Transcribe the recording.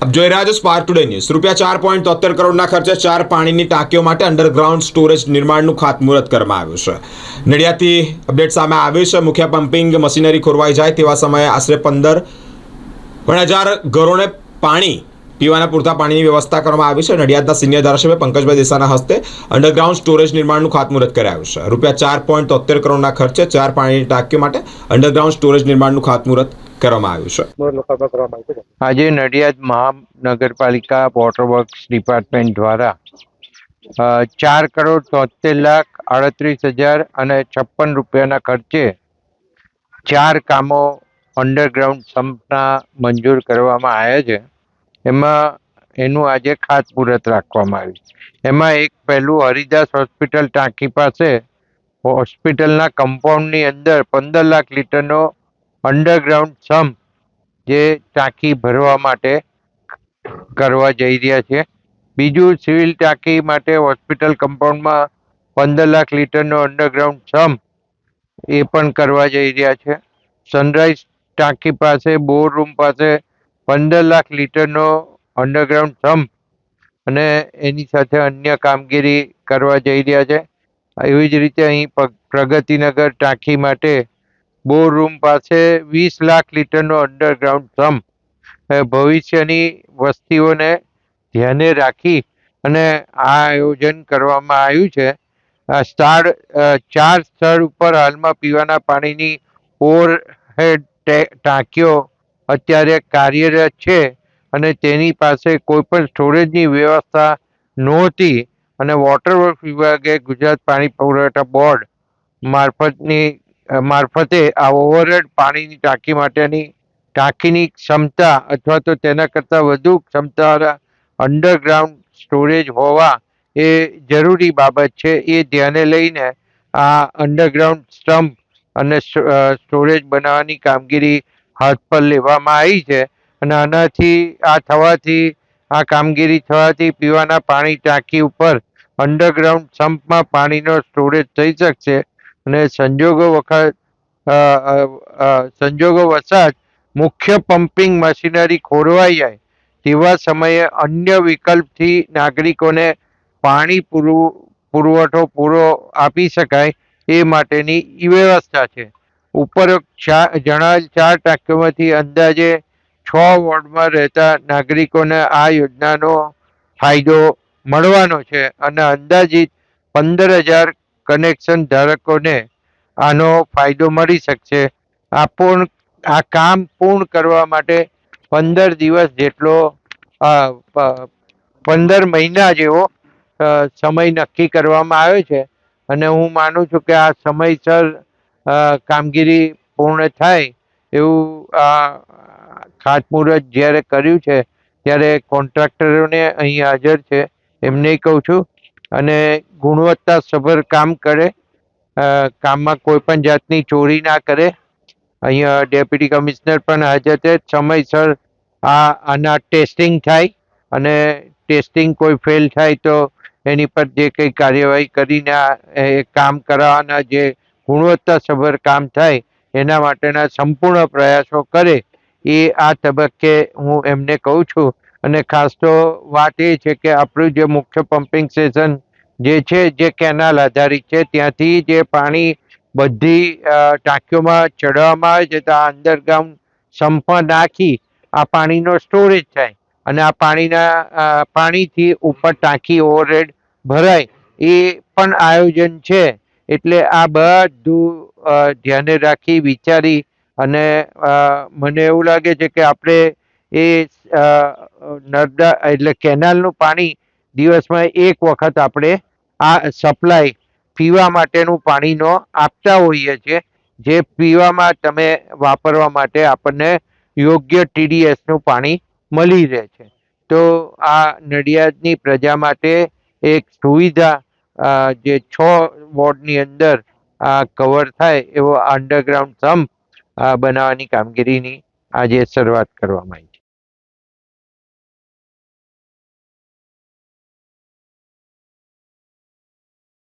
આપ જોઈ રહ્યા છો સ્પાર્ક ટુડે ન્યૂઝ રૂપિયા ચાર પોઈન્ટ તોતેર કરોડના ખર્ચે ચાર પાણીની ટાંકીઓ માટે અંડરગ્રાઉન્ડ સ્ટોરેજ નિર્માણનું ખાતમુહૂર્ત કરવામાં આવ્યું છે. નડિયાદથી અપડેટ સામે આવી છે. મુખ્ય પમ્પિંગ મશીનરી ખોરવાઈ જાય તેવા સમયે આશરે પંદર પણ હજાર ઘરોને પાણી પીવાના પૂરતા પાણીની વ્યવસ્થા કરવામાં આવી છે. નડિયાદના સિનિયર ધારાસભ્ય પંકજભાઈ દેસાઈના હસ્તે અંડરગ્રાઉન્ડ સ્ટોરેજ નિર્માણનું ખાતમુહૂર્ત કરાયું છે. રૂપિયા ચાર પોઈન્ટ તોતેર કરોડના ખર્ચે ચાર પાણીની ટાંકીઓ માટે અંડરગ્રાઉન્ડ સ્ટોરેજ નિર્માણનું ખાતમુહૂર્ત કરવામાં આવ્યું છે. આજે નડિયાદ મહાનગરપાલિકા વોટર વર્ક્સ ડિપાર્ટમેન્ટ દ્વારા ચાર કરોડ તોતેર લાખ આડત્રીસ હજાર અને છપ્પન રૂપિયાના ખર્ચે ચાર કામો અંડરગ્રાઉન્ડ સંપના મંજૂર કરવામાં આવ્યા છે. એમાં એનું આજે ખાતમુહૂર્ત રાખવામાં આવ્યું એમાં એક પહેલું હરિદાસ હોસ્પિટલ ટાંકી પાસે હોસ્પિટલના કમ્પાઉન્ડની અંદર પંદર લાખ લીટરનો અંડરગ્રાઉન્ડ સમ જે ટાંકી ભરવા માટે કરવા જઈ રહ્યા છે. બીજું સિવિલ ટાંકી માટે હોસ્પિટલ કમ્પાઉન્ડમાં પંદર લાખ લીટરનો અંડરગ્રાઉન્ડ સમ્પ એ પણ કરવા જઈ રહ્યા છે. સનરાઈઝ ટાંકી પાસે બોર રૂમ પાસે પંદર લાખ લીટરનો અંડરગ્રાઉન્ડ સમ્પ અને એની સાથે અન્ય કામગીરી કરવા જઈ રહ્યા છે. એવી જ રીતે અહીં પ્રગતિનગર ટાંકી માટે બોર રૂમ પાસે વીસ લાખ લીટરનો અંડરગ્રાઉન્ડ અ, ભવિષ્યની વસ્તીઓને ધ્યાને રાખી અને આ આયોજન કરવામાં આવ્યું છે. સ્થળ ચાર સ્થળ ઉપર હાલમાં પીવાના પાણીની ઓવરહેડ ટાંકીઓ અત્યારે કાર્યરત છે અને તેની પાસે કોઈ પણ સ્ટોરેજની વ્યવસ્થા નહોતી અને વોટર વર્ક વિભાગે ગુજરાત પાણી પુરવઠા બોર્ડ મારફતની મારફતે આ ઓવરહેડ પાણીની ટાંકી માટેની ટાંકીની ક્ષમતા અથવા તો તેના કરતાં વધુ ક્ષમતાવાળા અંડરગ્રાઉન્ડ સ્ટોરેજ હોવા એ જરૂરી બાબત છે. એ ધ્યાને લઈને આ અંડરગ્રાઉન્ડ સ્ટમ્પ અને સ્ટોરેજ બનાવવાની કામગીરી હાથ પર લેવામાં આવી છે અને આનાથી, આ થવાથી, આ કામગીરી થવાથી પીવાના પાણી ટાંકી ઉપર અંડરગ્રાઉન્ડ સંપમાં પાણીનો સ્ટોરેજ થઈ શકશે. અને સંજોગો વખત સંજોગો વસાત મુખ્ય પમ્પિંગ મશીનરી ખોરવાઈ જાય તેવા સમયે અન્ય વિકલ્પથી નાગરિકોને પાણી પૂરું, પુરવઠો પૂરો આપી શકાય એ માટેની વ્યવસ્થા છે. ઉપરોક્ત જણાવેલ ચાર ટાંકીઓમાંથી અંદાજે છ વોર્ડમાં રહેતા નાગરિકોને આ યોજનાનો ફાયદો મળવાનો છે અને અંદાજિત પંદર હજાર કનેક્શન ધારકોને આનો ફાયદો મળી શકશે. આ પૂર્ણ, આ કામ પૂર્ણ કરવા માટે પંદર દિવસ જેટલો પંદર મહિના જેવો સમય નક્કી કરવામાં આવ્યો છે. અને હું માનું છું કે આ સમયસર કામગીરી પૂર્ણ થાય એવું આ ખાતમુહૂર્ત જ્યારે કર્યું છે, ત્યારે કોન્ટ્રાક્ટરોને અહીં હાજર છે. એમને કહું છું અને ગુણવત્તાસભર કામ કરે કામમાં કોઈ પણ જાતની ચોરી ના કરે. અહીંયા ડેપ્યુટી કમિશનર પણ હાજર છે. સમયસર આ, આના ટેસ્ટિંગ થાય અને ટેસ્ટિંગ કોઈ ફેલ થાય તો એની પર જે કંઈ કાર્યવાહી કરીને એ કામ કરાવવાના જે ગુણવત્તાસભર કામ થાય એના માટેના સંપૂર્ણ પ્રયાસો કરે એ આ તબક્કે હું એમને કહું છું અને ખાસ તો વાત એ છે કે આપણું જે મુખ્ય પમ્પિંગ સ્ટેશન જે છે, જે કેનાલ આધારિત છે, ત્યાંથી જે પાણી બધી ટાંકીઓમાં ચડવામાં આવે છે, તો આ અંડરગ્રાઉન્ડ સંપમાં નાખી આ પાણીનો સ્ટોરેજ થાય અને આ પાણીના પાણીથી ઉપર ટાંકી ઓવરહેડ ભરાય, એ પણ આયોજન છે. એટલે આ બધું ધ્યાને રાખી, વિચારી અને મને એવું લાગે છે કે આપણે એ નર્મદા એટલે કેનાલનું પાણી દિવસમાં એક વખત આપણે આ સપ્લાય પીવા માટેનું પાણીનો આપતા હોઈએ છીએ, જે પીવામાં તમે વાપરવા માટે આપણને યોગ્ય ટીડીએસનું પાણી મળી રહે છે. તો આ નડિયાદની પ્રજા માટે એક સુવિધા જે છ વોર્ડની અંદર આ કવર થાય એવો અંડરગ્રાઉન્ડ સંપ બનાવવાની કામગીરીની આજે શરૂઆત કરવામાં આવી